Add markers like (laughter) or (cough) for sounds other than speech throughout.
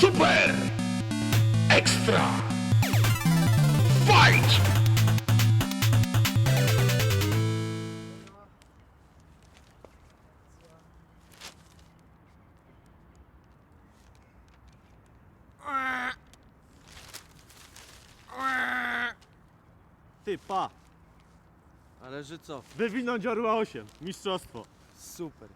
Super! Ekstra! Fight! Ty, pa! Ale że co? Wywinąć Orła 8, mistrzostwo. Super.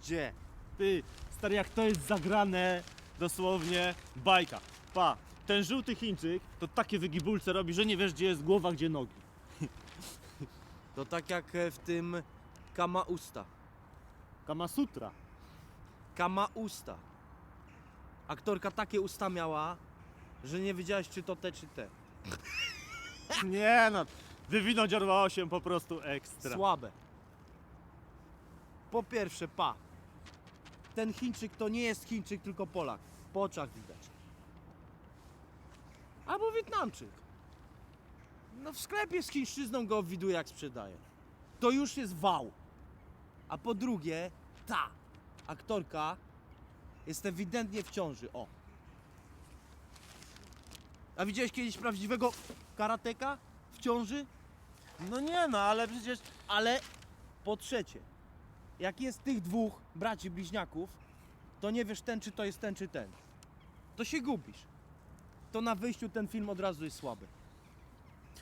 Gdzie? Ty, stary, jak to jest zagrane, dosłownie bajka. Pa, ten żółty Chińczyk to takie wygibulce robi, że nie wiesz gdzie jest głowa, gdzie nogi. (laughs) To tak jak e, w tym Kama Usta. Kama Sutra. Kama Usta. Aktorka takie usta miała, że nie wiedziałeś czy to te czy te. (laughs) Nie no, wywinąć Orła 8 po prostu ekstra. Słabe. Po pierwsze, pa. Ten Chińczyk to nie jest Chińczyk, tylko Polak. Po oczach widać. Albo Wietnamczyk. No w sklepie z chińszczyzną go widuje jak sprzedaje. To już jest wał. A po drugie, ta aktorka jest ewidentnie w ciąży. O. A widziałeś kiedyś prawdziwego karateka w ciąży? No nie no, ale przecież... Ale po trzecie, jak jest tych dwóch braci bliźniaków, to nie wiesz ten, czy to jest ten, czy ten. To się gubisz. To na wyjściu ten film od razu jest słaby.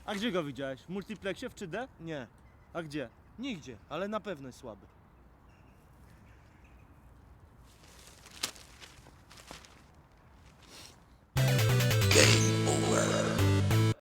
A gdzie go widziałeś? W multiplexie w 3D? Nie, A gdzie? nigdzie, ale na pewno jest słaby.